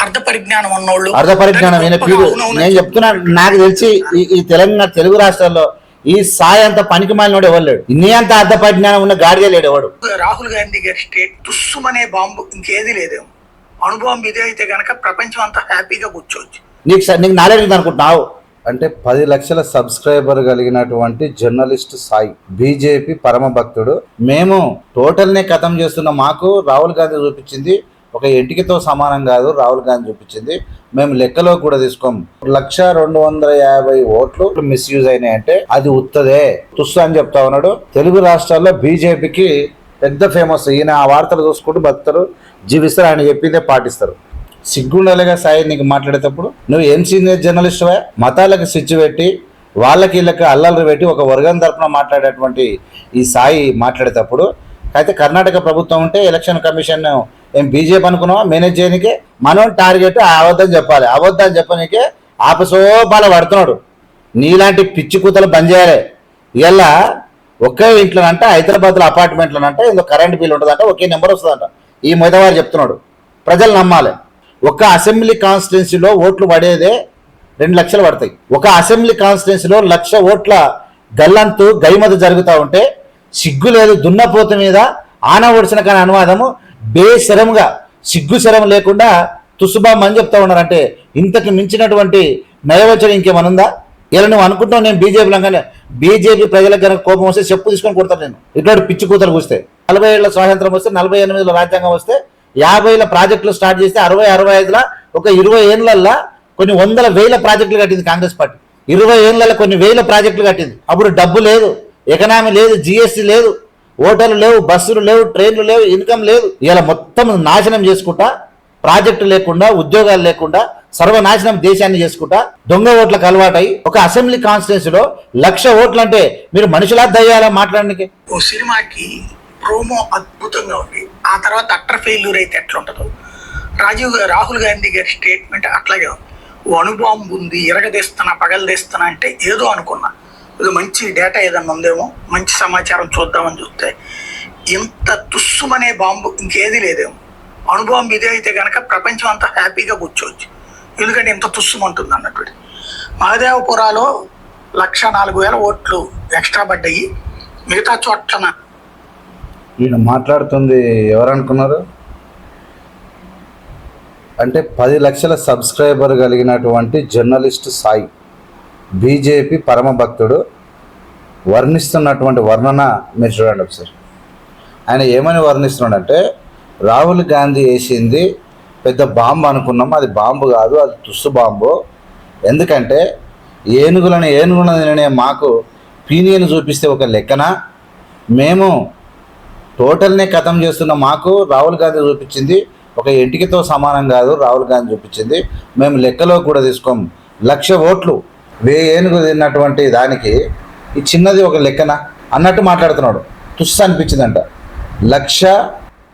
అర్ధ పరిజ్ఞానం ఉన్నోళ్ళు. అర్ధ పరిజ్ఞానం నేను చెప్తున్నా నాకు తెలిసి ఈ ఈ తెలంగాణ తెలుగు రాష్ట్రాల్లో ఈ సాయి అంత పనికి మాలినోడు ఎవరు లేడు? నీ అంత అర్ధ పరిజ్ఞానం ఉన్న గాడిదే లేడు ఎవడు? రాహుల్ గాంధీ గారి స్టేట్ తుస్సుమనే బాంబు ఇంకేది లేదేమో అణుబాంబు ఇదే అయితే గనక ప్రపంచం అంతా హ్యాపీగా కూర్చోవచ్చు. నీకు స- నీకు నాలెడ్జ్ ఉంది అనుకుంటున్నావు? అంటే పది లక్షల సబ్స్క్రైబర్ కలిగినటువంటి జర్నలిస్ట్ సాయి బీజేపీ పరమ భక్తుడు మేము టోటల్నే ఖతం చేస్తున్న. మాకు రాహుల్ గాంధీ చూపించింది ఒక ఎంటికతో సమానం కాదు రాహుల్ గాంధీ చూపించింది. మేము లెక్కలో కూడా తీసుకోం. లక్ష రెండు వందల యాభై ఓట్లు మిస్యూజ్ అయినాయి అంటే అది ఉత్తదే. తుస్సు అని చెప్తా ఉన్నాడు. తెలుగు రాష్ట్రాల్లో బీజేపీకి పెద్ద ఫేమస్ ఈయన ఆ వార్తలు చూసుకుంటూ బతుకుతారు. జీవిస్తారు ఆయన చెప్పిందే పాటిస్తారు. సిగ్గుండలుగా సాయి నీకు మాట్లాడేటప్పుడు? నువ్వు ఏం సీనియర్ జర్నలిస్టువే మతాలకు స్విచ్ పెట్టి వాళ్ళకి వీళ్ళకి అల్లర్లు పెట్టి ఒక వర్గం తరఫున మాట్లాడేటువంటి ఈ సాయి మాట్లాడేటప్పుడు అయితే కర్ణాటక ప్రభుత్వం ఉంటే ఎలక్షన్ కమిషన్ ఏం బీజేపీ అనుకున్నావా? మేనేజ్ చేయడానికి మనం టార్గెట్ అవద్దని చెప్పాలి. అవద్దని చెప్పనీకే ఆపసోపాల పడుతున్నాడు. నీలాంటి పిచ్చి కూతలు బంద్ చేయాలి. ఇలా ఒకే ఇంట్లోనంట హైదరాబాద్లో అపార్ట్మెంట్లోనంట ఇందులో కరెంట్ బిల్ ఉంటుందంట ఒకే నెంబర్ వస్తుందంట. ఈ మొదవారు చెప్తున్నాడు. ప్రజలు నమ్మాలి. ఒక అసెంబ్లీ కాన్స్టిట్యున్సీలో ఓట్లు పడేదే రెండు లక్షలు పడతాయి. ఒక అసెంబ్లీ కాన్స్టిట్యున్సీలో లక్ష ఓట్ల గల్లంతు గైమత జరుగుతూ ఉంటే సిగ్గు లేదు దున్నపోత మీద ఆన ఒడిచిన కానీ అనువాదము బేశరంగా సిగ్గుశరం లేకుండా తుసుబామ్ అని చెప్తా ఉన్నారంటే ఇంతకు మించినటువంటి నయవచనం ఇంకేమనుందా? ఇలా నువ్వు అనుకుంటున్నావు నేను బీజేపీ లంగానే బీజేపీ ప్రజలకు కనుక కోపం వస్తే చెప్పు తీసుకొని కొడతాను నేను. ఇటువంటి పిచ్చి కూతురు కూస్తే నలభై ఏళ్ళ స్వాతంత్రం వస్తే నలభై ఎనిమిదిలో రాజ్యాంగం వస్తే యాభైల ప్రాజెక్టులు స్టార్ట్ చేస్తే అరవై అరవై ఐదుల ఒక ఇరవై ఏళ్ళల్లో కొన్ని వందల వేల ప్రాజెక్టులు కట్టింది కాంగ్రెస్ పార్టీ. ఇరవై ఏళ్ళలో కొన్ని వేల ప్రాజెక్టులు కట్టింది. అప్పుడు డబ్బు లేదు ఎకనామీ లేదు జిఎస్టీ లేదు. ఓటర్లు లేవు బస్సులు లేవు ట్రైన్లు లేవు ఇన్కమ్ లేదు. ఇలా మొత్తం నాశనం చేసుకుంటా ప్రాజెక్టు లేకుండా ఉద్యోగాలు లేకుండా సర్వనాశనం దేశాన్ని చేసుకుంటా దొంగ ఓట్లకు అలవాటై ఒక అసెంబ్లీ కాన్స్టిట్యున్సీలో లక్ష ఓట్లు అంటే మీరు మనుషులా దయ్యాలా మాట్లాడడానికి? ఓ సినిమాకి ప్రోమో అద్భుతంగా ఉంది. ఆ తర్వాత అట్టర్ ఫెయిల్యూర్ అయితే ఎట్లా ఉంటుందో రాజీవ్ రాహుల్ గాంధీ గారి స్టేట్మెంట్ అట్లాగే ఓ అణుబాంబు ఉంది ఎరగదీస్తున్నా పగలదీస్తున్నా అంటే ఏదో అనుకున్నా. మంచి డేటా ఏదన్నా ఉందేమో మంచి సమాచారం చూద్దామని చూస్తే ఇంత తుస్సుమనే బాంబు ఇంకేది లేదేమో. అణుబాంబు ఇదే అయితే కనుక ప్రపంచం అంతా హ్యాపీగా కూర్చోవచ్చు. ఎందుకంటే ఇంత తుస్సుమంటుంది అన్నటువంటి మహదేవపురాలో లక్ష నాలుగు వేల ఓట్లు ఎక్స్ట్రా పడ్డాయి. మిగతా చోట్లన? ఈయన మాట్లాడుతుంది ఎవరనుకున్నారు? అంటే పది లక్షల సబ్స్క్రైబర్ కలిగినటువంటి జర్నలిస్ట్ సాయి. బీజేపీ పరమభక్తుడు వర్ణిస్తున్నటువంటి వర్ణన మీరు చూడండి ఒకసారి. ఆయన ఏమని వర్ణిస్తున్నాడంటే రాహుల్ గాంధీ వేసింది పెద్ద బాంబు అనుకున్నాం అది బాంబు కాదు అది తుస్సు బాంబు. ఎందుకంటే ఏనుగులను ఏనుగులను మాకు పీనియన్ చూపిస్తే ఒక లెక్కన. మేము టోటల్నే ఖతం చేస్తున్న మాకు రాహుల్ గాంధీ చూపించింది ఒక ఎంటికతో సమానం కాదు రాహుల్ గాంధీ చూపించింది. మేము లెక్కలో కూడా తీసుకోం. లక్ష ఓట్లు వే ఏనుగు తిన్నటువంటి దానికి ఈ చిన్నది ఒక లెక్కన అన్నట్టు మాట్లాడుతున్నాడు. తుస్స అనిపించిందంట. లక్ష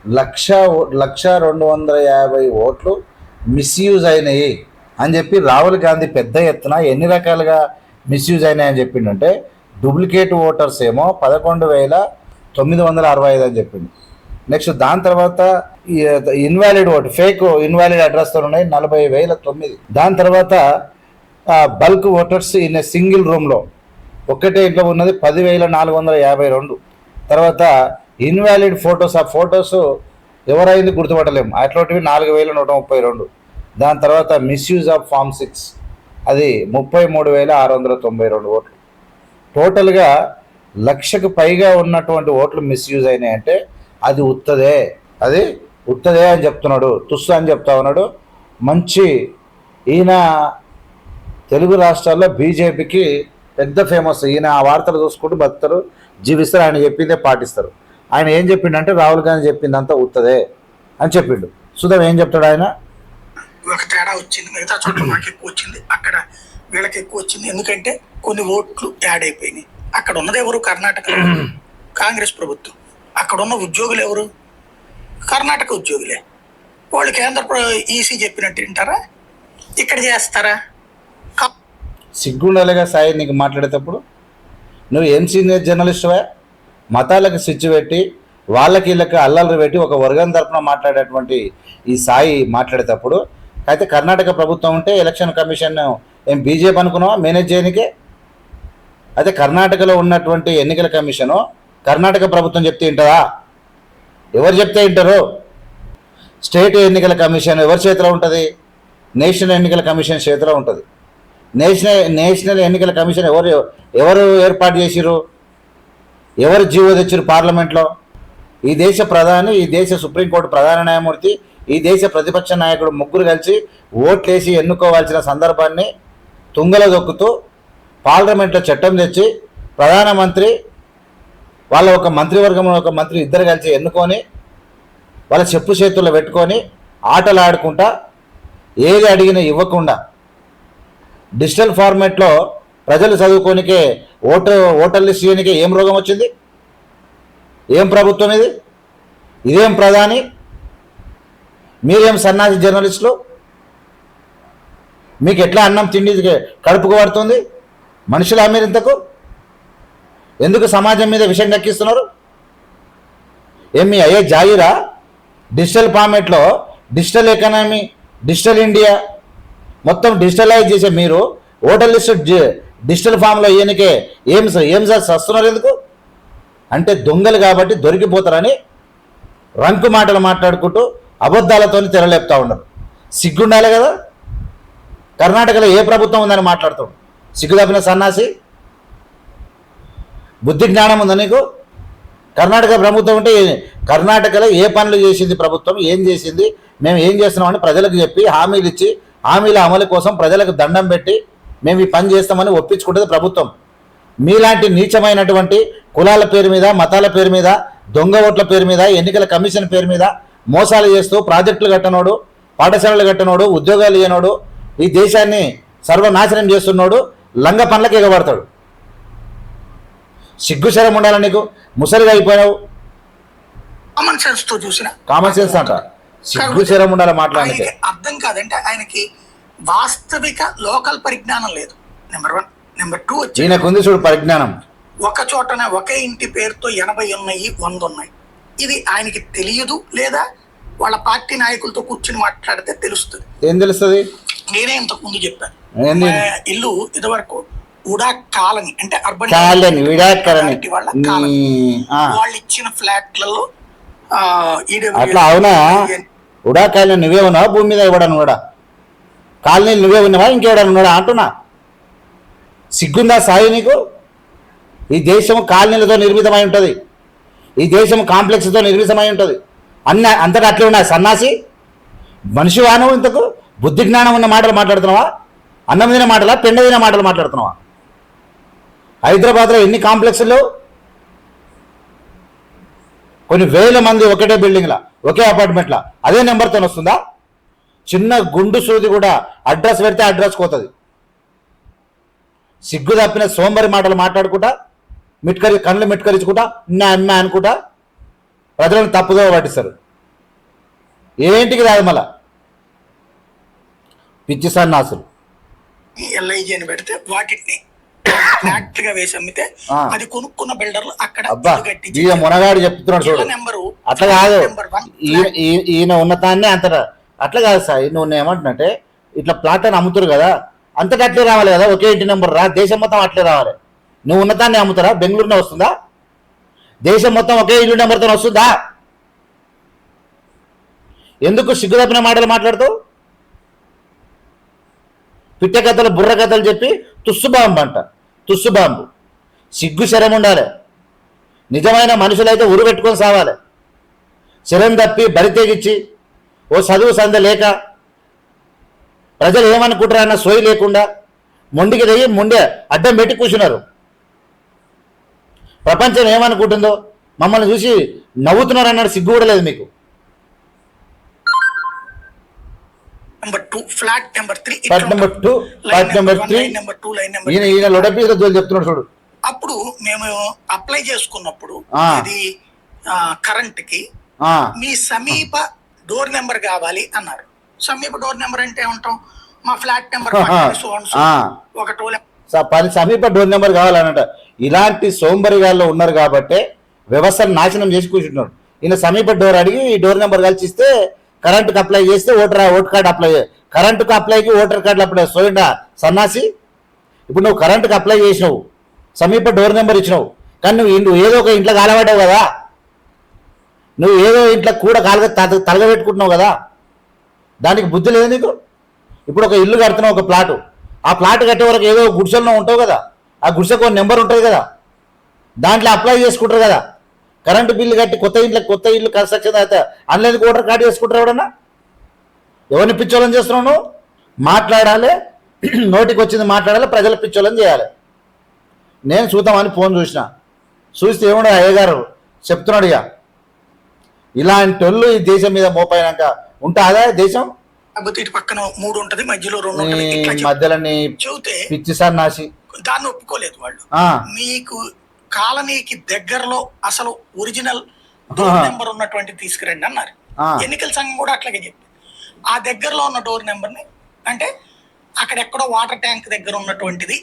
లక్ష ఓ- లక్ష రెండు వందల యాభై ఓట్లు మిస్యూజ్ అయినాయి అని చెప్పి రాహుల్ గాంధీ పెద్ద ఎత్తున ఎన్ని రకాలుగా మిస్యూజ్ అయినాయి అని చెప్పిండంటే డూప్లికేట్ ఓటర్స్ ఏమో పదకొండు వేల తొమ్మిది వందల అరవై ఐదు అని చెప్పింది నెక్స్ట్ దాని తర్వాత ఇన్వాలిడ్ ఓటు ఫేక్ ఇన్వాలిడ్ అడ్రస్తో ఉన్నాయి నలభై వేల తొమ్మిది. దాని తర్వాత బల్క్ ఓటర్స్ ఇన్ సింగిల్ రూమ్లో ఒక్కటే ఇంట్లో ఉన్నది పదివేల నాలుగు వందల యాభై రెండు. తర్వాత ఇన్వాలిడ్ ఫొటోస్ ఆ ఫొటోస్ ఎవరైంది గుర్తుపట్టలేము. అట్లాంటివి నాలుగు వేల నూట ముప్పై రెండు. దాని తర్వాత మిస్యూజ్ ఆఫ్ ఫామ్ సిక్స్ అది ముప్పై మూడు వేల ఆరు వందల తొంభై రెండు ఓట్లు. టోటల్గా లక్షకు పైగా ఉన్నటువంటి ఓట్లు మిస్యూజ్ అయినాయంటే అది ఉత్తదే. అది ఉత్తదే అని చెప్తున్నాడు. తుస్సు అని చెప్తా ఉన్నాడు. మంచి ఈయన తెలుగు రాష్ట్రాల్లో బీజేపీకి పెద్ద ఫేమస్. ఈయన ఆ వార్తలు చూసుకుంటూ బతుకుతారు జీవిస్తారు. ఆయన చెప్పిందే పాటిస్తారు. ఆయన ఏం చెప్పిండంటే రాహుల్ గాంధీ చెప్పిందంతా ఉత్తదే అని చెప్పిండు. సుధం ఏం చెప్తాడు ఆయన? ఒక తేడా వచ్చింది. మిగతా చోట్ల మాకు ఎక్కువ వచ్చింది. అక్కడ వీళ్ళకి ఎక్కువ వచ్చింది. ఎందుకంటే కొన్ని ఓట్లు యాడ్ అయిపోయినాయి. అక్కడ ఉన్నది ఎవరు? కర్ణాటక కాంగ్రెస్ ప్రభుత్వం. అక్కడ ఉన్న ఉద్యోగులు ఎవరు? కర్ణాటక ఉద్యోగులే. వాళ్ళు కేంద్ర ఈసీ చెప్పినట్టు వింటారా ఇక్కడ చేస్తారా? సిగ్గుండాలిగా సాయి నీకు మాట్లాడేటప్పుడు? నువ్వు ఏం సీనియర్ జర్నలిస్టువే మతాలకు స్విచ్ పెట్టి వాళ్ళకి వీళ్ళకి అల్లర్లు పెట్టి ఒక వర్గం తరఫున మాట్లాడేటువంటి ఈ సాయి మాట్లాడేటప్పుడు అయితే కర్ణాటక ప్రభుత్వం ఉంటే ఎలక్షన్ కమిషన్ ఏం బీజేపీ అనుకున్నావా? మేనేజ్ చేయనికే? అయితే కర్ణాటకలో ఉన్నటువంటి ఎన్నికల కమిషను కర్ణాటక ప్రభుత్వం చెప్తే వింటారా ఎవరు చెప్తే వింటారు? స్టేట్ ఎన్నికల కమిషన్ ఎవరి చేతిలో ఉంటుంది? నేషనల్ ఎన్నికల కమిషన్ చేతిలో ఉంటుంది. నేషనల్ నేషనల్ ఎన్నికల కమిషన్ ఎవరు ఎవరు ఏర్పాటు చేసిరు ఎవరు జీవో తెచ్చారు పార్లమెంట్లో? ఈ దేశ ప్రధాని ఈ దేశ సుప్రీంకోర్టు ప్రధాన న్యాయమూర్తి ఈ దేశ ప్రతిపక్ష నాయకుడు ముగ్గురు కలిసి ఓట్లేసి ఎన్నుకోవాల్సిన సందర్భాన్ని తుంగలో దొక్కుతూ పార్లమెంట్లో చట్టం తెచ్చి ప్రధానమంత్రి వాళ్ళ ఒక మంత్రివర్గంలో ఒక మంత్రి ఇద్దరు కలిసి ఎన్నుకొని వాళ్ళ చెప్పు చేతుల్లో పెట్టుకొని ఆటలు ఆడుకుంటా ఏది అడిగినా ఇవ్వకుండా డిజిటల్ ఫార్మేట్లో ప్రజలు చదువుకోనికే ఓటర్ ఓటర్ లిస్ట్ చేయనికే ఏం రోగం వచ్చింది? ఏం ప్రభుత్వం ఇది? ఇదేం ప్రధాని? మీరేం సన్నాసి జర్నలిస్టులు? మీకు ఎట్లా అన్నం తిండి కడుపుకు పడుతుంది? మనుషులు మీరు ఇంతకు? ఎందుకు సమాజం మీద విషయం దక్కిస్తున్నారు ఏం మీ అయ్యే జాయిరా? డిజిటల్ ఫార్మేట్లో డిజిటల్ ఎకానమీ డిజిటల్ ఇండియా మొత్తం డిజిటలైజ్ చేసే మీరు ఓటర్ లిస్ట్ డిజిటల్ ఫామ్లో ఈయనకే ఏం సార్ ఏం సార్ వస్తున్నారు ఎందుకు? అంటే దొంగలు కాబట్టి దొరికిపోతారని రంకు మాటలు మాట్లాడుకుంటూ అబద్ధాలతో తెరలేపుతా ఉన్నారు. సిగ్గుండాలి కదా? కర్ణాటకలో ఏ ప్రభుత్వం ఉందని మాట్లాడుతాడు సిగ్గు తప్పిన సన్నాసి? బుద్ధి జ్ఞానం ఉందా నీకు? కర్ణాటక ప్రభుత్వం అంటే కర్ణాటకలో ఏ పనులు చేసింది ప్రభుత్వం? ఏం చేసింది? మేము ఏం చేస్తున్నామని ప్రజలకు చెప్పి హామీలు ఇచ్చి హామీల అమలు కోసం ప్రజలకు దండం పెట్టి మేము ఈ పని చేస్తామని ఒప్పించుకుంటుంది ప్రభుత్వం. మీలాంటి నీచమైనటువంటి కులాల పేరు మీద మతాల పేరు మీద దొంగ ఓట్ల పేరు మీద ఎన్నికల కమిషన్ పేరు మీద మోసాలు చేస్తూ ప్రాజెక్టులు కట్టనోడు పాఠశాలలు కట్టనోడు ఉద్యోగాలు ఇయ్యనోడు ఈ దేశాన్ని సర్వనాశనం చేస్తున్నాడు లంగ పనులకు ఎగబడతాడు. సిగ్గుశరం ఉండాలి నీకు? ముసలిగా అయిపోయావు కామన్ సెన్స్తో చూసిన. కామన్ సెన్స్ అంట. సిగ్గుశరం ఉండాలి ఆయనకి అర్థం కాదంటే ఆయనకి వాస్తవిక లోకల్ పరిజ్ఞానం లేదు. నెంబర్ వన్ నెంబర్ టూ వచ్చి చూడు పరిజ్ఞానం. ఒక చోటనే ఒకే ఇంటి పేరుతో ఎనభై ఉన్నాయి వంద ఉన్నాయి. ఇది ఆయనకి తెలియదు లేదా వాళ్ళ పార్టీ నాయకులతో కూర్చుని మాట్లాడితే తెలుస్తుంది. ఏం తెలుస్తుంది? నేనే ఇంతకు ముందు చెప్పాను. ఇల్లు ఇదివరకు ఉడా కాలనీ అంటే అర్బన్ కాలని వాళ్ళ కాలనీ. వాళ్ళు ఇచ్చిన ఫ్లాట్లలో అట్లా అవునా? ఉడాకాయలు నువ్వే ఉన్నావా? భూమి మీద ఇవ్వడానికి కూడా కాలనీలు నువ్వే ఉన్నావా? ఇంకెవడన్నా ఉన్నాడా? అంటున్నా. సిగ్గుందా సాయి నీకు? ఈ దేశం కాలనీలతో నిర్మితమై ఉంటుంది. ఈ దేశం కాంప్లెక్స్తో నిర్మితమై ఉంటుంది. అన్న అంతటా అట్లే ఉన్నాయి సన్నాసి మనిషి వానవు ఇంతకు? బుద్ధి జ్ఞానం ఉన్న మాటలు మాట్లాడుతున్నావా? అన్నం తిన మాటలా పెండ తిన మాటలు మాట్లాడుతున్నావా? హైదరాబాద్లో ఎన్ని కాంప్లెక్స్లు? కొన్ని వేల మంది ఒకటే బిల్డింగ్లా ఒకే అపార్ట్మెంట్లా అదే నెంబర్తో వస్తుందా? చిన్న గుండు సూది కూడా అడ్రస్ పెడితే అడ్రస్ పోతుంది. సిగ్గు తప్పిన సోంబరి మాటలు మాట్లాడుకుంటా మిట్కరి కళ్ళు మిట్కరించుకుంటా నా అమ్మ అనుకుంటా ప్రజలను తప్పుదో పట్టిస్తారు. ఏంటికి రాదు మళ్ళా? పిచ్చి సన్నాసులు. ఎల్ఐజి పెడితే వాటిని ఫ్లాట్గా వేసి అమ్మితే. అది కొనుక్కున్న బిల్డర్లు అక్కడ ఈయన మునగాడు చెప్తున్నాడు చూడు. నెంబరు అట్లా కాదు. ఈయన ఉన్నతాన్ని అంతటా అట్లా కాదు సార్. నువ్వు ఏమంటున్నట్టే ఇట్లా ప్లాట్ అని అమ్ముతారు కదా అంతటా అట్లే రావాలి కదా ఒకే ఇంటి నెంబర్ రా దేశం మొత్తం అట్లే రావాలి. నువ్వు ఉన్నతాన్ని అమ్ముతారా? బెంగళూరునే వస్తుందా? దేశం మొత్తం ఒకే ఇల్లు నెంబర్తో వస్తుందా? ఎందుకు సిగ్గు తప్పిన మాటలు మాట్లాడుతావు పిట్ట కథలు బుర్ర కథలు చెప్పి తుస్సు బాంబు తుస్సుబాంబు. తుస్సు బాంబు సిగ్గు శరం ఉండాలి. నిజమైన మనుషులైతే ఉరుగట్టుకొని సావాలి. శరం తప్పి బరి తెగించి ఓ చదువు సంద లేక ప్రజలు ఏమనుకుంటారన్న సోయి లేకుండా మొండికి దిగి మొండి అడ్డం పెట్టి కూర్చున్నారు. ప్రపంచం ఏమనుకుంటుందో మమ్మల్ని చూసి నవ్వుతున్నారు అన్నాడు సిగ్గు కూడా లేదు మీకు. Number two flat number three flat number two flat number three number two line number ఈయన ఈయన చెప్తున్నాడు చూడు. అప్పుడు మేము అప్లై చేసుకున్నప్పుడు. ఇది కరెంట్కి మీ సమీప డోర్ నెంబర్ కావాలి అన్నారు. సమీప డోర్ నెంబర్ అంటే ఏమంటాం? మా ఫ్లాట్ నెంబర్. ఒక టోల్ స- పది సమీప డోర్ నెంబర్ కావాలన్నట. ఇలాంటి సోంబరిగాల్లో ఉన్నారు కాబట్టే వ్యవస్థను నాశనం చేసి కూర్చుంటున్నాడు ఈయన సమీప డోర్ అడిగి ఈ డోర్ నెంబర్ కలిసి ఇస్తే కరెంటుకి అప్లై చేస్తే ఓటర్ ఓటర్ కార్డు అప్లై కరెంటుకి కరెంటుకు అప్లైకి ఓటర్ కార్డు అప్లై సోయిండా సన్నాసి ఇప్పుడు నువ్వు కరెంటుకు అప్లై చేసినావు. సమీప డోర్ నెంబర్ ఇచ్చినావు. కానీ నువ్వు నువ్వు ఏదో ఒక ఇంట్లో కాలబడ్డావు కదా. నువ్వు ఏదో ఇంట్లో కూడా కాలగ త- తలగబెట్టుకుంటున్నావు కదా. దానికి బుద్ధి లేదు నీకు? ఇప్పుడు ఒక ఇల్లు కడుతున్నావు ఒక ప్లాటు. ఆ ప్లాట్ కట్టే వరకు ఏదో గుడిసెల్లో ఉంటావు కదా. ఆ గుడిసెకు ఒక నెంబర్ ఉంటుంది కదా. దాంట్లో అప్లై చేసుకుంటారు కదా. కరెంటు బిల్లు కట్టి కొత్త ఇంట్లో కొత్త ఇల్లు కన్స్ట్రక్షన్ అయితే ఆన్లైన్ ఓటర్ కార్డు చేసుకుంటారు ఎవడన్నా ఎవరిని పిచ్చోళ్ళని చేస్తున్నావు మాట్లాడాలి. నోటికి వచ్చింది మాట్లాడాలి ప్రజల పిచ్చోళ్ళని చేయాలి. నేను చూద్దామని ఫోన్ చూసిన. చూస్తే ఏమన్నా అయ్యగారు చెప్తున్నాడు ఇక. ఇలాంటి వాళ్ళు ఈ దేశం మీద మోపైనాక ఉంటుందా దేశం? కాకపోతే ఇటు పక్కన మూడు ఉంటది మధ్యలో రెండు ఉంటది. మధ్యలో పిచ్చి సన్నాసి దాన్ని ఒప్పుకోలేదు వాళ్ళు. మీకు కాలనీకి దగ్గరలో అసలు ఒరిజినల్ ఆహా. నెంబర్ ఉన్నటువంటి తీసుకురండి అన్నారు. ఎన్నికల సంఘం కూడా అట్లాగే చెప్పింది. ఆ దగ్గరలో ఉన్న డోర్ నెంబర్ని అంటే అక్కడ ఎక్కడో వాటర్ ట్యాంక్ దగ్గర ఉన్నటువంటిది.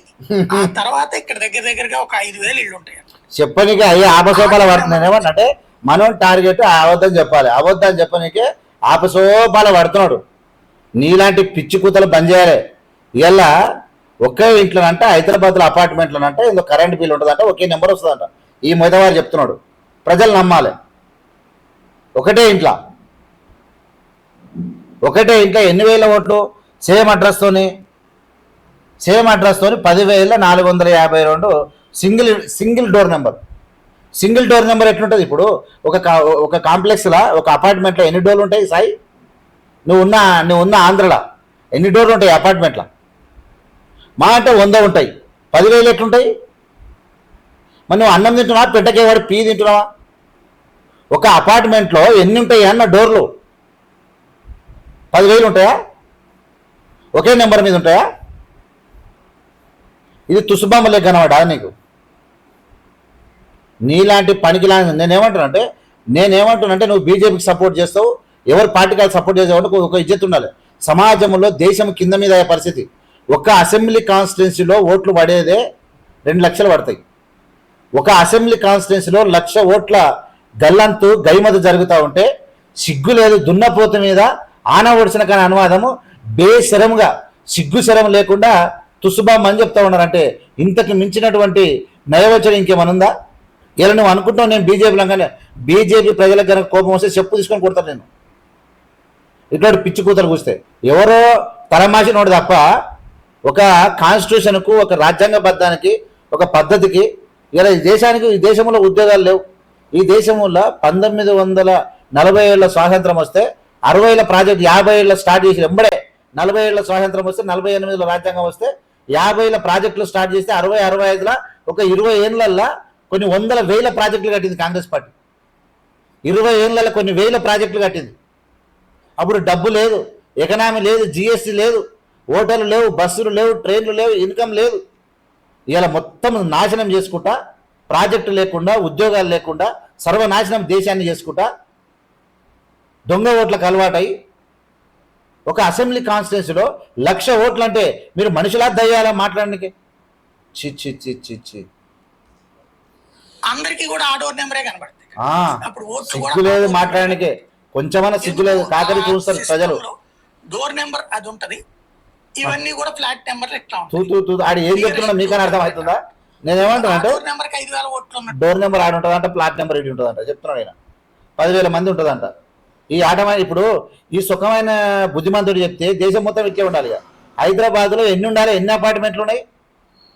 ఆ తర్వాత ఇక్కడ దగ్గర దగ్గరగా ఒక ఐదు వేలు ఇళ్ళు ఉంటాయి. చెప్పనీకి అయ్యే ఆపసోపాల పడుతున్నాను ఏమన్నంటే మనం టార్గెట్ అబద్ధం చెప్పాలి. అబద్ధం చెప్పనీకే ఆపసోపాల పడుతున్నాడు. నీలాంటి పిచ్చి కూతలు బంద్ చేయాలి. ఇలా ఒకే ఇంట్లోనంట హైదరాబాద్లో అపార్ట్మెంట్లోనంట ఇందులో కరెంట్ బిల్ ఉంటుందంట ఒకే నెంబర్ వస్తుందంట. ఈ మొదవారు చెప్తున్నాడు ప్రజలు నమ్మాలి. ఒకటే ఇంట్లో. ఒకటే ఇంట్లో ఎన్ని వేల ఓట్లు? సేమ్ అడ్రస్తోని సేమ్ అడ్రస్తోని పదివేల నాలుగు వందల యాభై రెండు single single door number. Single door number ఎట్లుంటుంది ఇప్పుడు? ఒక ఒక కాంప్లెక్స్లో ఒక అపార్ట్మెంట్లో ఎన్ని డోర్లు ఉంటాయి సాయి? నువ్వు ఉన్న నువ్వు ఉన్న ఆంధ్రలో ఎన్ని డోర్లు ఉంటాయి అపార్ట్మెంట్లో? మా అంటే వంద ఉంటాయి. పదివేలు ఎట్లుంటాయి? మరి నువ్వు అన్నం తింటున్నావా? పెట్టకే వాడు పీ తింటున్నావా? ఒక అపార్ట్మెంట్లో ఎన్ని ఉంటాయి అన్న డోర్లు? పదివేలు ఉంటాయా? ఒకే నెంబర్ మీద ఉంటాయా? ఇది తుసుబాంబలే అనమాట నీకు? నీలాంటి పనికిలా నేనేమంటున్నా అంటే నువ్వు బీజేపీకి సపోర్ట్ చేస్తావు. ఎవరు పార్టీకి సపోర్ట్ చేసేవాడు ఒక ఇజ్జత్ ఉండాలి. సమాజంలో దేశం కింద మీద అయ్యే పరిస్థితి. ఒక అసెంబ్లీ కాన్స్టిట్యున్సీలో ఓట్లు పడేదే రెండు లక్షలు పడతాయి. ఒక అసెంబ్లీ కాన్స్టిట్యున్సీలో లక్ష ఓట్ల గల్లంతు గైమత జరుగుతూ ఉంటే సిగ్గు లేదు దున్నపోతు మీద ఆన ఒడిసిన కానీ అనువాదము బేశరంగా సిగ్గు శరం లేకుండా తుసుబామ్ అని చెప్తా ఉన్నారంటే ఇంతకు మించినటువంటి నయవచనం ఇంకేమనుందా? ఇలా నువ్వు అనుకుంటావు నేను బీజేపీలో కానీ బీజేపీ ప్రజలకు కనుక కోపం వస్తే చెప్పు తీసుకొని కొడతాను నేను. ఇట్లాంటి పిచ్చి కూతలు కూస్తే ఎవరో తలమాసినోడు తప్ప ఒక కాన్స్టిట్యూషన్కు ఒక రాజ్యాంగబద్ధానికి ఒక పద్ధతికి ఇలా ఈ దేశానికి ఈ దేశంలో ఉద్యోగాలు లేవు. ఈ దేశంలో పంతొమ్మిది వందల నలభై ఏళ్ళ స్వాతంత్రం వస్తే అరవై ఏళ్ళ ప్రాజెక్ట్ యాభై ఏళ్ళ స్టార్ట్ చేసి ఎంబడే నలభై ఏళ్ళ స్వాతంత్రం వస్తే నలభై ఎనిమిదిలో రాజ్యాంగం వస్తే యాభై ఏళ్ళ ప్రాజెక్టులు స్టార్ట్ చేస్తే అరవై అరవై ఐదులో ఒక ఇరవై ఏళ్ళల్లో కొన్ని వందల వేల ప్రాజెక్టులు కట్టింది కాంగ్రెస్ పార్టీ. ఇరవై ఏళ్ళల్లో కొన్ని వేల ప్రాజెక్టులు కట్టింది. అప్పుడు డబ్బు లేదు ఎకనామీ లేదు జిఎస్టీ లేదు. ఓటర్లు లేవు బస్సులు లేవు ట్రైన్లు లేవు ఇన్కమ్ లేదు. ఇలా మొత్తం నాశనం చేసుకుంటా ప్రాజెక్టు లేకుండా ఉద్యోగాలు లేకుండా సర్వనాశనం దేశాన్ని చేసుకుంటా దొంగ ఓట్లకు అలవాటై ఒక అసెంబ్లీ కాన్స్టిట్యున్సీలో లక్ష ఓట్లు అంటే మీరు మనుషులా దయ్యాలా మాట్లాడడానికి? చి చి చి చి చి అందరికీ కూడా ఆ డోర్ నెంబరే కనబడుతుంది. ఆ, అప్పుడు ఓట్లు సిగ్గు కూడా లేదు మాట్లాడడానికి. కొంచెమన్నా సిగ్గు లేదు. కాకరి చూస్తారు ప్రజలు. డోర్ నెంబర్ అది ఉంటది. ఇవన్నీ కూడా ఫ్లాట్ నెంబర్ ఇట్లా తూ ఆడు ఏం చెప్తున్నా మీకని అర్థం అవుతుందా నేనేమంటాను అంటే డోర్ నెంబర్కి ఐదు వేల ఓట్లు డోర్ నెంబర్ ఆడ ఉంటుందంట ప్లాట్ నెంబర్ ఇటు ఉంటుందంట. చెప్తున్నాడు ఆయన పదివేల మంది ఉంటుందంట. ఈ ఆటమైన ఇప్పుడు ఈ సుఖమైన బుద్ధిమంతుడు చెప్తే దేశం మొత్తం ఇట్లే ఉండాలి ఇక. హైదరాబాద్లో ఎన్ని ఉండాలి ఎన్ని అపార్ట్మెంట్లు ఉన్నాయి?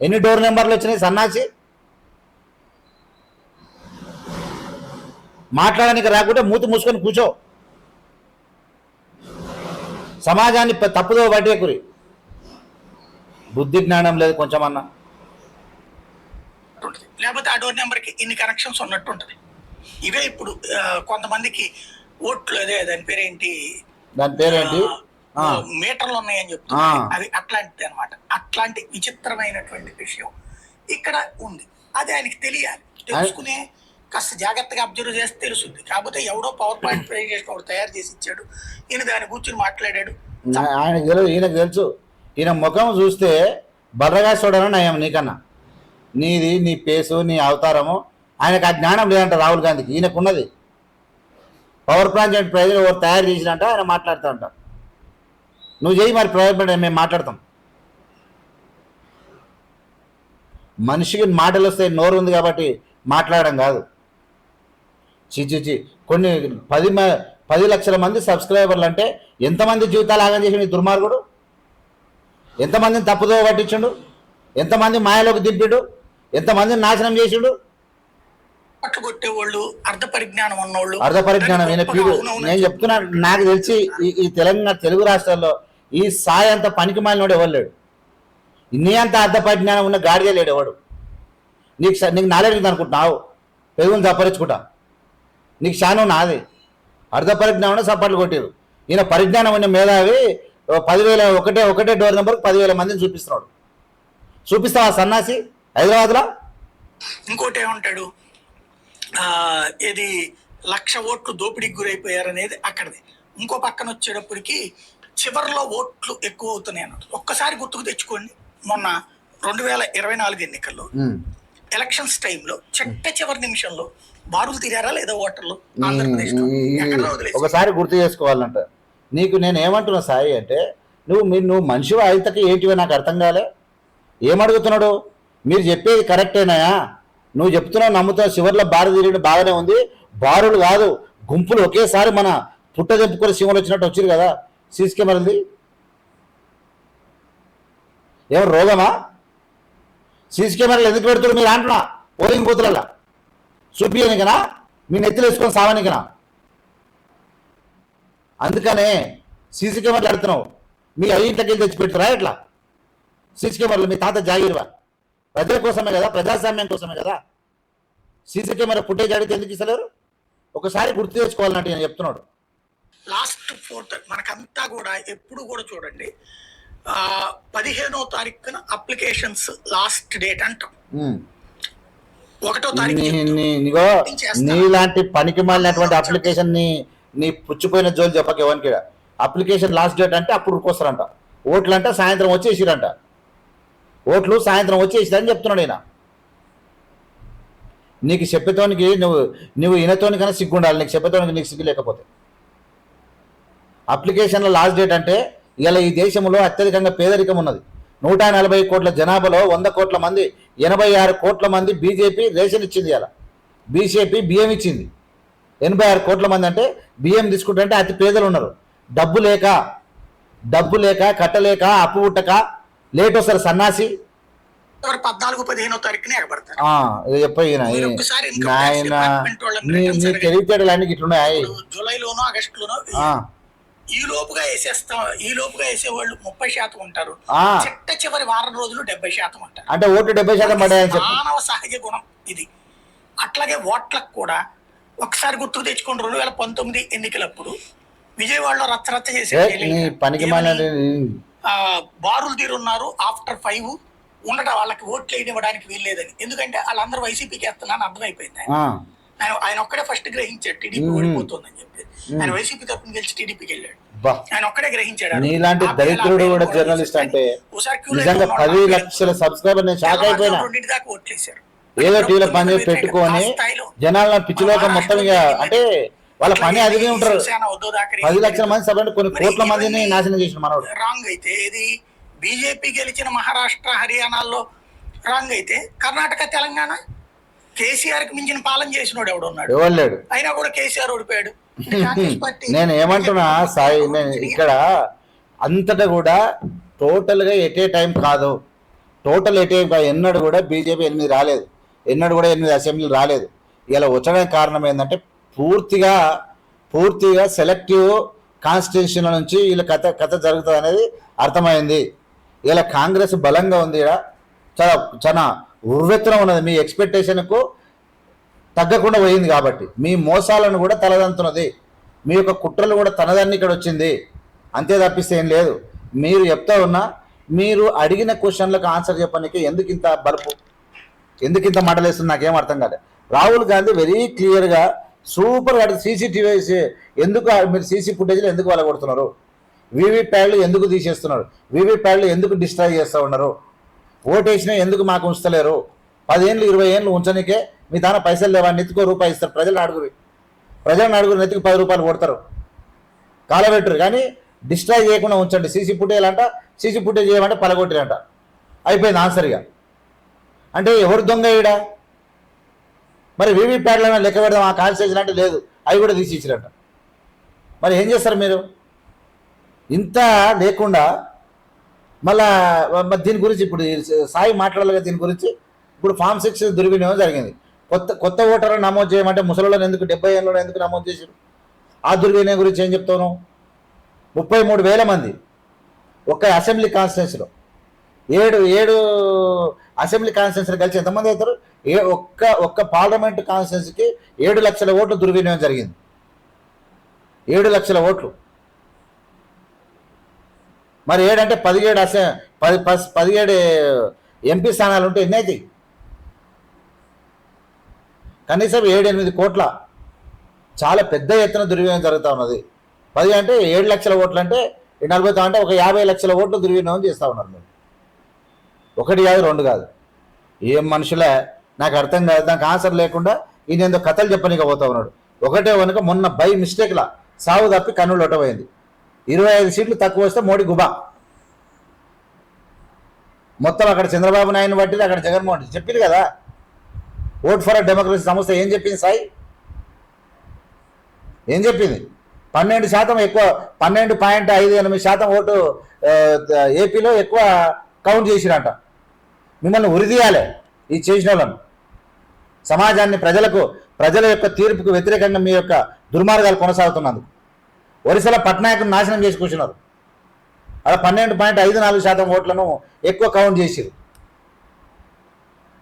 ఎన్ని డోర్ నెంబర్లు వచ్చినాయి సన్నాసి? మాట్లాడడానికి రాకుంటే మూతి మూసుకొని కూర్చో. సమాజాన్ని తప్పుదో పట్టేకురి బుద్ధి జ్ఞానం లేదు కొంచెమన్నా. ఉంటుంది లేకపోతే ఆ డోర్ నెంబర్కి ఇన్ని కనెక్షన్స్ ఉన్నట్టు ఉంటది. ఇవే ఇప్పుడు కొంతమందికి ఓట్లు అదే దాని పేరేంటి? దాని పేరేంటి. మీటర్లు ఉన్నాయని చెప్తున్నారు. అది అట్లాంటిది అనమాట అట్లాంటి విచిత్రమైనటువంటి విషయం ఇక్కడ ఉంది. అది ఆయనకి తెలియాలి. తెలుసుకునే కాస్త జాగ్రత్తగా అబ్జర్వ్ చేస్తే తెలుస్తుంది. కాకపోతే ఎవడో పవర్ పాయింట్ ప్రెజెంటేషన్ ఒకటి తయారు చేసి ఇచ్చాడు. ఈయన దాని కూర్చుని మాట్లాడాడు. నా- ఆయనకు తెలియదు ఈయనకు తెలుసు. ఈయన ముఖం చూస్తే బర్రగా చూడను నయం నీకన్నా. నీది నీ పేసు నీ అవతారము ఆయనకు ఆ జ్ఞానం లేదంట రాహుల్ గాంధీకి. ఈయనకున్నది. పవర్ ప్లాంట్ ప్రజలు ఎవరు తయారు చేసినంట ఆయన మాట్లాడుతూ ఉంటారు. నువ్వు చేయి మరి ప్రైవేట్ మేము మాట్లాడతాం. మనిషికి మాటలు వస్తాయి నోరు ఉంది కాబట్టి మాట్లాడడం కాదు. చి కొన్ని పది మ- పది లక్షల మంది సబ్స్క్రైబర్లు అంటే ఎంతమంది జీవితాలు ఆగం చేసిండు దుర్మార్గుడు? ఎంతమందిని తప్పుదో పట్టించుండు? ఎంతమంది మాయలోకి దింపిడు? ఎంతమందిని నాశనం చేసిండు? పట్లు కొట్టేవాళ్ళు అర్ధ పరిజ్ఞానం ఉన్నోళ్ళు. అర్ధ పరిజ్ఞానం పీడు. అవునవును. నేను చెప్తున్నా నాకు తెలిసి ఈ ఈ తెలంగాణ తెలుగు రాష్ట్రాల్లో ఈ సాయి అంత పనికి మాలినోడు ఎవరు లేడు? నీ అంత అర్ధ పరిజ్ఞానం ఉన్న గాడిగా లేడు ఎవడు? నీకు నీకు నాలెడ్జ్ ఉంది అనుకుంటున్నావు పెరుగుని సపరించుకుంటా నీకు శానం నాది. అర్ధ పరిజ్ఞానం సప్పట్లు కొట్టారు. ఈయన పరిజ్ఞానం ఉన్న మేధావి పదివేల ఒకటే ఒకటే డోర్ నెంబర్కి పదివేల మందిని చూపిస్తున్నాడు. చూపిస్తావా సన్నాసి హైదరాబాద్లో? ఇంకోటి ఏమంటాడు? ఇది లక్ష ఓట్లు దోపిడీకి గురైపోయారనేది అక్కడది. ఇంకో పక్కన వచ్చేటప్పటికి చివరిలో ఓట్లు ఎక్కువ అవుతున్నాయి అన్నట్టు ఒక్కసారి గుర్తుకు తెచ్చుకోండి. మొన్న రెండు వేల ఇరవై నాలుగు ఎన్నికల్లో ఎలక్షన్స్ టైంలో చెట్ట చివరి నిమిషంలో బారులు తీరారా లేదా ఓటర్లు? ఆంధ్రప్రదేశ్ ఒకసారి గుర్తు చేసుకోవాలంట. నీకు నేను ఏమంటున్నా సాయి అంటే నువ్వు మీరు నువ్వు మనిషి అయితకి ఏంటివో నాకు అర్థం కాలే. ఏమడుగుతున్నాడు? మీరు చెప్పేది కరెక్టేనాయా? నువ్వు చెప్తున్నావు నమ్ముతున్నావు చివరిలో బారు తిరిగి బాగానే ఉంది. బారులు కాదు గుంపులు ఒకేసారి మన పుట్ట తెంపుకొని సింహలు వచ్చినట్టు వచ్చింది కదా. సీసీ కెమెరాది ఏమో రోగమా? సీసీ కెమెరాలు ఎందుకు పెడుతున్నారు మీరు అంటున్నా? పోలింగ్ బూతులలో. చూపించనికనా మీ నెత్తిలో వేసుకొని సావనికనా? అందుకనే సీసీ కెమెరాలు ఆడుతున్నావు. మీ అయ్యింట్లకి వెళ్ళి తెచ్చి పెడతారా ఎట్లా? సీసీ కెమెరాలు మీ తాత జాగిరువా? ప్రజల కోసమే కదా? ప్రజాస్వామ్యం కోసమే కదా? సీసీ కెమెరా ఫుటేజ్ అడిగితే ఎందుకు ఇస్తలేరు? ఒకసారి గుర్తు తెచ్చుకోవాలంటే నేను చెప్తున్నాడు. లాస్ట్ ఫోర్త్ మనకంతా కూడా ఎప్పుడు కూడా చూడండి. పదిహేనో తారీఖున అప్లికేషన్స్ లాస్ట్ డేట్ అంటాం. ఒకటో తారీఖు నీలాంటి పనికి మాలినటువంటి అప్లికేషన్ని నీ పుచ్చిపోయిన జోలు చెప్పక ఎవరికి అప్లికేషన్ లాస్ట్ డేట్ అంటే అప్పుడు ఉరికొస్తారంట ఓట్లు అంటే సాయంత్రం వచ్చేసిరంట. ఓట్లు సాయంత్రం వచ్చేసిరని చెప్తున్నాడు ఈయన. నీకు చెప్పేతోనికి నువ్వు నువ్వు ఈయనతోనికైనా సిగ్గుండాలి నీకు చెప్పేతోనికి నీకు సిగ్గు లేకపోతే. అప్లికేషన్ల లాస్ట్ డేట్ అంటే ఇలా ఈ దేశంలో అత్యధికంగా పేదరికం ఉన్నది. నూట నలభై కోట్ల జనాభాలో వంద కోట్ల మంది ఎనభై ఆరు కోట్ల మంది బీజేపీ రేషన్ ఇచ్చింది ఇలా బీజేపీ బియ్యం ఇచ్చింది. ఎనభై ఆరు కోట్ల మంది అంటే బియ్యం తీసుకుంటే అతి పేదలు ఉన్నారు. డబ్బు లేక డబ్బు లేక కట్టలేక అప్పు పుట్టక లేట్ వస్తారు సన్నాసి. పద్నాలుగు పదిహేనో తారీఖున ఎగబడతారు. ఆ, ఇది చెప్ప ఈయన ఈ- మీరు ఒక్కసారి income tax నాయన department వాళ్ళని నీ returns నీ అడగండి. తెలివితేటలు అన్ని ఇట్లున్నాయి? జూలైలోనో ఆగస్టులోనో ఈ లోపుగా వేసేస్తాం ఈ లోపుగా వేసేవాళ్ళు ముప్పై శాతం ఉంటారు. చిట్ట చివరి వారం రోజులు డెబ్బై శాతం ఉంటారు అంటే ఓట్లు డెబ్బై శాతం మానవ సహజ గుణం ఇది. అట్లాగే ఓట్లకు కూడా ఒకసారి గుర్తుకు తెచ్చుకోండి. రెండు వేల పంతొమ్మిది ఎన్నికలప్పుడు విజయవాడలో రచ్చరచ్చ చేసే బారులు తీరున్నారు. ఆఫ్టర్ ఫైవ్ ఉండటం వాళ్ళకి ఓట్లు వేయనివ్వడానికి వీల్లేదని. ఎందుకంటే వాళ్ళందరూ వైసీపీకి వేస్తున్నాను అర్థమైపోయింది ఆయన. ఆయన ఆయన ఒక్కడే ఫస్ట్ గ్రహించాడు. టీడీపీ. ఓడిపోతుందని చెప్పి. ఆయన వైసీపీ తరపున గెలిచి టీడీపీకి వెళ్ళాడు. ఆయన ఒక్కడే గ్రహించాడు నీలాంటి దరిద్రుడు కూడా జర్నలిస్ట్ అంటే నిజంగా. పది లక్షల సబ్స్క్రైబర్ నేను షాక్ అయిపోయినా. రెండింటి దాకా ఓట్లేశారు ఏదో టీవీలో పని చేసి పెట్టుకొని జనాలను పిచ్చిలోకం మొత్తం ఇక అంటే వాళ్ళ పని అదిగే ఉంటారు. పది లక్షల మంది సభ్యులు కొన్ని కోట్ల మందిని నాశనం చేసిన మనోడు. రాంగ్ అయితే ఇది బీజేపీ గెలిచిన మహారాష్ట్ర హర్యానాల్లో రాంగ్ అయితే కర్ణాటక తెలంగాణ? కేసీఆర్కి మించిన పాలన చేసినోడు ఎవడు ఉన్నాడు. ఎవరు లేడు? అయినా కూడా కేసీఆర్ ఓడిపోయాడు. నేను ఏమంటున్నా సాయి నేను ఇక్కడ అంతటా కూడా టోటల్గా ఎట్ ఏ టైం కాదు టోటల్ ఎట్ ఎన్నడూ కూడా బీజేపీ ఎనిమిది రాలేదు. ఎన్నడూ కూడా ఎనిమిది అసెంబ్లీలు రాలేదు. ఇలా వచ్చడానికి కారణం ఏంటంటే పూర్తిగా పూర్తిగా సెలెక్టివ్ కాన్స్టిట్యూషన్ నుంచి వీళ్ళ కథ కథ జరుగుతుంది అనేది అర్థమైంది. ఇలా కాంగ్రెస్ బలంగా ఉంది ఇక్కడ చాలా చాలా ఉవ్వెత్తున ఉన్నది. మీ ఎక్స్పెక్టేషన్కు తగ్గకుండా పోయింది కాబట్టి. మీ మోసాలను కూడా తలదంతున్నది. మీ యొక్క కుట్రలు కూడా తనదాన్ని ఇక్కడ వచ్చింది. అంతే తప్పిస్తే ఏం లేదు. మీరు చెప్తా ఉన్నా మీరు అడిగిన క్వశ్చన్లకు ఆన్సర్ చెప్పడానికి ఎందుకు ఇంత బలుపు ఎందుకు ఇంత మాటలేస్తుంది నాకేం అర్థం కాలేదు రాహుల్ గాంధీ వెరీ క్లియర్గా సూపర్ అడిగి సీసీటీవీ ఎందుకు మీరు సీసీ ఫుటేజ్లు ఎందుకు వెళ్ళగొడుతున్నారు? వివి వీవీ ప్యాడ్లు ఎందుకు తీసేస్తున్నారు? వీవీ ప్యాడ్లు ఎందుకు డిస్ట్రాయ్ చేస్తూ ఉన్నారు? ఓటేసినా ఎందుకు మాకు ఉంచలేరు? పదేళ్ళు ఇరవై ఏళ్ళు ఉంచనికే మీ దాని పైసలు లేవా? నెత్తుకో రూపాయి ఇస్తారు ప్రజలు అడుగురి ప్రజలను అడుగురు నెత్తికి పది రూపాయలు కొడతారు. కాలబెట్టరు కానీ డిస్ట్రాయ్ చేయకుండా ఉంచండి. సీసీ ఫుటేజ్ అంట సీసీ ఫుటేజ్ చేయమంటే పలగొట్టిరంట. అయిపోయింది ఆన్సర్గా అంటే ఎవరు దొంగ ఈడ? మరి వీవీప్యాట్లను లెక్క పెడదాం ఆ కాన్స్టేషన్ అంటే లేదు. అవి కూడా తీసి ఇచ్చిరంట మరి ఏం చేస్తారు మీరు? ఇంత లేకుండా మళ్ళా మరి దీని గురించి ఇప్పుడు సాయి మాట్లాడాలి దీని గురించి. ఇప్పుడు ఫామ్ సిక్స్ దుర్వినియోగం జరిగింది. కొత్త కొత్త ఓటర్లు నమోదు చేయమంటే ముసలిలో ఎందుకు డెబ్బై ఏళ్ళలో ఎందుకు నమోదు చేశారు ఆ దుర్వినియోగం గురించి ఏం చెప్తాను? ముప్పై మూడు వేల మంది ఒక్క అసెంబ్లీ కాన్స్టిట్యున్సీలో. ఏడు ఏడు అసెంబ్లీ కాన్స్టిట్యూన్సీ కలిసి ఎంతమంది అవుతారు? ఏ ఒక్క ఒక్క పార్లమెంట్ కాన్స్టిట్యూన్సీకి ఏడు లక్షల ఓట్లు దుర్వినియోగం జరిగింది. ఏడు లక్షల ఓట్లు. మరి ఏడంటే పదిహేడు అసె పది పదిహేడు ఎంపీ స్థానాలు ఉంటే ఎన్ని అవుతాయి? కనీసం ఏడు ఎనిమిది కోట్ల. చాలా పెద్ద ఎత్తున దుర్వినియోగం జరుగుతూ ఉన్నది. పది అంటే ఏడు లక్షల ఓట్లు అంటే నలభై తొమ్మిది అంటే ఒక యాభై లక్షల ఓట్లు దుర్వినియోగం చేస్తూ ఉన్నారు మీరు. ఒకటి కాదు రెండు కాదు. ఏం మనుషులే నాకు అర్థం కాదు దానికి ఆన్సర్ లేకుండా ఈయన ఏందో కథలు చెప్పనీక పోతా ఉన్నాడు. ఒకటే వనుక మొన్న బై మిస్టేక్లా సాగు తప్పి కన్నులు ఒట్టబోయింది ఇరవై ఐదు సీట్లు తక్కువ వస్తే మోడీ గుబా. మొత్తం అక్కడ చంద్రబాబు నాయుడు బట్టి అక్కడ జగన్మోహన్ రెడ్డి. చెప్పింది కదా. ఓట్ ఫర్ డెమోక్రసీ సంస్థ ఏం చెప్పింది సాయి? ఏం చెప్పింది? పన్నెండు శాతం ఎక్కువ పన్నెండు పాయింట్ ఐదు ఎనిమిది శాతం ఓటు ఏపీలో ఎక్కువ కౌంట్ చేసిరంట. మిమ్మల్ని ఉరిదీయాలి ఇది చేసిన వాళ్ళను సమాజాన్ని ప్రజలకు ప్రజల యొక్క తీర్పుకు వ్యతిరేకంగా మీ యొక్క దుర్మార్గాలు కొనసాగుతున్నందుకు ఒరిస్సాలో పట్నాయకుని నాశనం చేసి కూర్చున్నారు. అలా పన్నెండు పాయింట్ ఐదు నాలుగు శాతం ఓట్లను ఎక్కువ కౌంట్ చేసిరు.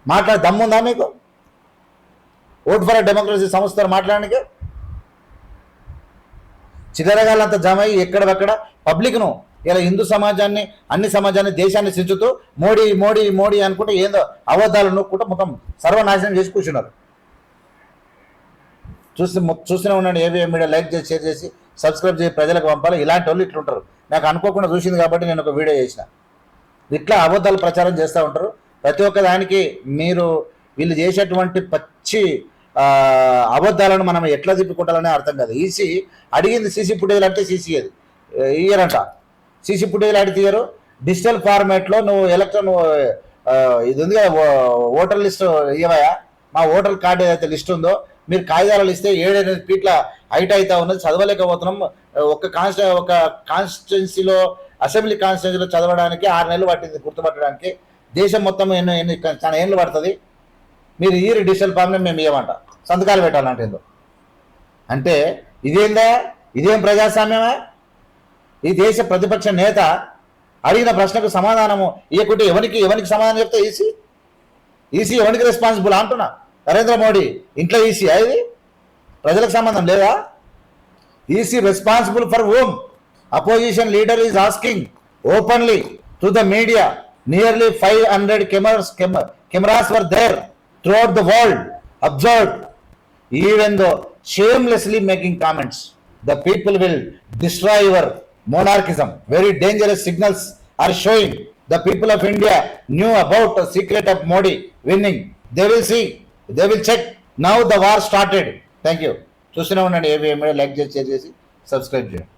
మాట్లాడే దమ్ముందా మీకు? ఓట్ ఫర్ డెమోక్రసీ సంస్థలు మాట్లాడడానికి చిల్లరగాలంతా జమ అయ్యి ఎక్కడెక్కడ పబ్లిక్ను ఇలా హిందూ సమాజాన్ని అన్ని సమాజాన్ని దేశాన్ని సించుతూ మోడీ మోడీ మోడీ అనుకుంటే ఏందో అబద్ధాలు నొక్కుంటూ ముఖం సర్వనాశనం చేసి కూర్చున్నారు. చూసి చూస్తూనే ఉండండి ఏవిఎం మీడియా లైక్ చేసి షేర్ చేసి సబ్స్క్రైబ్ చేసి ప్రజలకు పంపాలి. ఇలాంటి వాళ్ళు ఇట్లుంటారు నాకు అనుకోకుండా చూసింది కాబట్టి నేను ఒక వీడియో చేసిన. ఇట్లా అబద్ధాలు ప్రచారం చేస్తూ ఉంటారు. ప్రతి ఒక్క దానికి మీరు వీళ్ళు చేసేటువంటి పచ్చి అబద్ధాలను మనం ఎట్లా తిప్పుకుంటారనే అర్థం కాదు. ఈసీ అడిగింది సీసీ ఫుటేజ్ అంటే సీసీ అది. ఇయ్యరంట. సీసీ ఫుటేజ్లు యాడ్ తీయరు. డిజిటల్ ఫార్మాట్లో నువ్వు ఎలక్ట్రాన్ ఇది ఉంది కదా ఓటర్ లిస్ట్ ఇవ్వయా మా ఓటర్ కార్డు ఏదైతే లిస్ట్ ఉందో మీరు కాగితాలు ఇస్తే ఏడెనిమిది ఫీట్ల హైట్ అవుతా ఉన్నది చదవలేకపోతున్నాం. ఒక కాన్స్టి ఒక కాన్స్టిట్యున్సీలో అసెంబ్లీ కాన్స్టిట్యున్సీలో చదవడానికి ఆరు నెలలు పట్టింది గుర్తుపట్టడానికి. దేశం మొత్తం ఎన్నో ఎన్ని చాలా ఏళ్ళు పడుతుంది. మీరు ఈ డిజిటల్ ఫామ్ని మేము ఇవ్వమంట సంతకాలు పెట్టాలంటే ఏందో? అంటే ఇదేందా? ఇదేం ప్రజాస్వామ్యమా? ఈ దేశ ప్రతిపక్ష నేత అడిగిన ప్రశ్నకు సమాధానము ఇవ్వకుంటే ఎవరికి ఎవరికి సమాధానం చెప్తే ఈసీ? ఈసీ ఎవరికి రెస్పాన్సిబుల్ అంటున్నా? నరేంద్ర మోడీ ఇంట్లో ఈసీ అది ప్రజలకు సంబంధం లేదా? EC responsible for home opposition leader is asking openly to the media nearly five hundred cameras cameras were there throughout the world observed even though shamelessly making comments the people will destroy your monarchism. Very dangerous signals are showing. The people of India knew about the secret of Modi winning. They will see. They will check. Now the war started. Thank you. చూస్తూనే ఉండండి ఏవి like చేసి share చేసి subscribe చేయండి